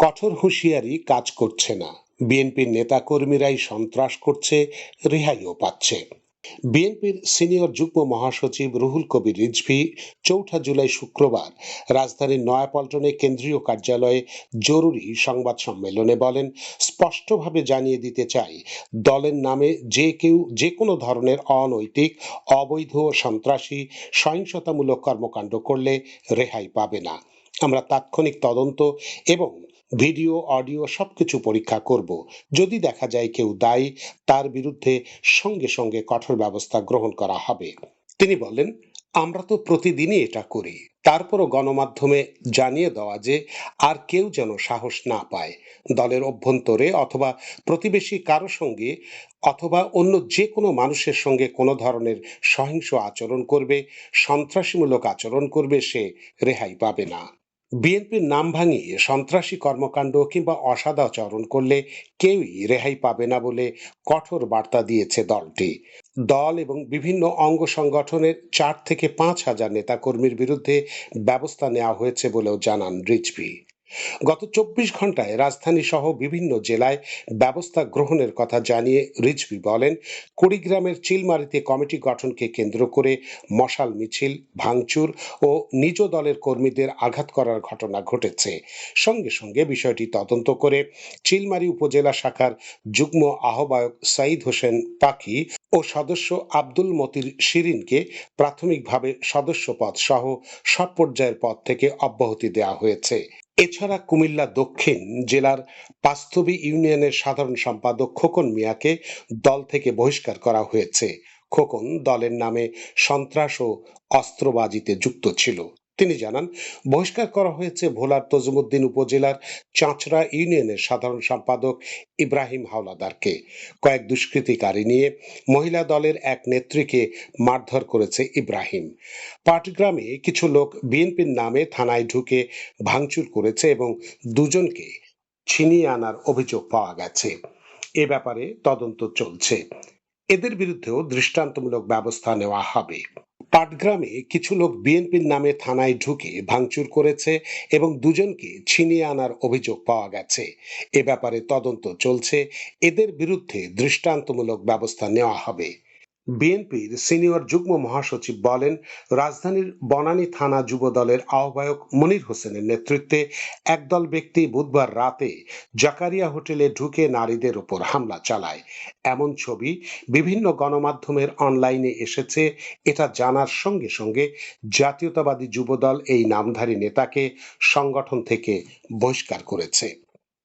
কঠোর হুঁশিয়ারি কাজ করছে না। বিএনপির নেতাকর্মীরাই সন্ত্রাস করছে, রেহাইও পাচ্ছে। বিএনপির সিনিয়র যুগ্ম মহাসচিব রুহুল কবির রিজভি চৌঠা জুলাই শুক্রবার রাজধানীর নয়াপল্টনে কেন্দ্রীয় কার্যালয়ে জরুরি সংবাদ সম্মেলনে বলেন, স্পষ্টভাবে জানিয়ে দিতে চাই, দলের নামে যে কেউ যে কোনো ধরনের অনৈতিক, অবৈধ সন্ত্রাসী, সহিংসতামূলক কর্মকাণ্ড করলে রেহাই পাবে না। আমরা তাৎক্ষণিক তদন্ত এবং ভিডিও, অডিও সবকিছু পরীক্ষা করব। যদি দেখা যায় কেউ দায়ী, তার বিরুদ্ধে সঙ্গে সঙ্গে কঠোর ব্যবস্থা গ্রহণ করা হবে। তিনি বলেন আমরা তো প্রতিদিনই এটা করি। তারপরও গণমাধ্যমে জানিয়ে দেওয়া যে, আর কেউ যেন সাহস না পায়। দলের অভ্যন্তরে অথবা প্রতিবেশী কারও সঙ্গে অথবা অন্য যে কোনো মানুষের সঙ্গে কোনো ধরনের সহিংস আচরণ করবে, সন্ত্রাসীমূলক আচরণ করবে সে রেহাই পাবে না। বিএনপির নাম ভাঙিয়ে সন্ত্রাসী কর্মকাণ্ড কিংবা অসদাচরণ করলে কেউই রেহাই পাবে না বলে কঠোর বার্তা দিয়েছে দলটি। দল এবং বিভিন্ন অঙ্গ সংগঠনের চার থেকে পাঁচ হাজার নেতাকর্মীর বিরুদ্ধে ব্যবস্থা নেওয়া হয়েছে বলেও জানান রিজভি। গত চব্বিশ ঘন্টায় রাজধানী সহ বিভিন্ন জেলায় ব্যবস্থা গ্রহণের কথা জানিয়ে রিজভি বলেন, কুড়িগ্রামের চিলমারিতে কমিটি গঠনকে কেন্দ্র করে মশাল মিছিল, ভাঙচুর ও নিজ দলের কর্মীদের আঘাত করার ঘটনা ঘটেছে। সঙ্গে সঙ্গে বিষয়টি তদন্ত করে চিলমারি উপজেলা শাখার যুগ্ম আহ্বায়ক সাইদ হোসেন পাখি ও সদস্য আব্দুল মতির শিরিনকে প্রাথমিকভাবে সদস্য পদ সহ সব পর্যায়ের পদ থেকে অব্যাহতি দেওয়া হয়েছে। এছাড়া কুমিল্লা দক্ষিণ জেলার পাস্তবি ইউনিয়নের সাধারণ সম্পাদক খোকন মিয়াকে দল থেকে বহিষ্কার করা হয়েছে। খোকন দলের নামে সন্ত্রাস ও অস্ত্রবাজিতে যুক্ত ছিল। তিনি জানান, বহিষ্কার করা হয়েছে ভোলার তজুমুদ্দিন উপজেলার চাঁচড়া ইউনিয়নের সাধারণ সম্পাদক ইব্রাহিম হাওলাদারকে। কয়েক দুষ্কৃতিকারী নিয়ে মহিলা দলের এক নেত্রীকে মারধর করেছে ইব্রাহিম। পাটগ্রামে কিছু লোক বিএনপির নামে থানায় ঢুকে ভাঙচুর করেছে এবং দুজনকে ছিনিয়ে আনার অভিযোগ পাওয়া গেছে। এ ব্যাপারে তদন্ত চলছে। এদের বিরুদ্ধেও দৃষ্টান্তমূলক ব্যবস্থা নেওয়া হবে। পাটগ্রামে কিছু লোক বিএনপির নামে থানায় ঢুকে ভাঙচুর করেছে এবং দুজনকে ছিনিয়ে আনার অভিযোগ পাওয়া গেছে। এ ব্যাপারে তদন্ত চলছে। এদের বিরুদ্ধে দৃষ্টান্তমূলক ব্যবস্থা নেওয়া হবে। বিএনপির সিনিয়র যুগ্ম মহাসচিব বলেন, রাজধানীর বনানী থানা যুব দলের আহ্বায়ক মনির হোসেনের নেতৃত্বে একদল ব্যক্তি বুধবার রাতে জাকারিয়া হোটেলে ঢুকে নারীদের উপর হামলা চালায়। এমন ছবি বিভিন্ন গণমাধ্যমের অনলাইনে এসেছে, এটা জানার সঙ্গে সঙ্গে জাতীয়তাবাদী যুবদল এই নামধারী নেতাকে সংগঠন থেকে বহিষ্কার করেছে।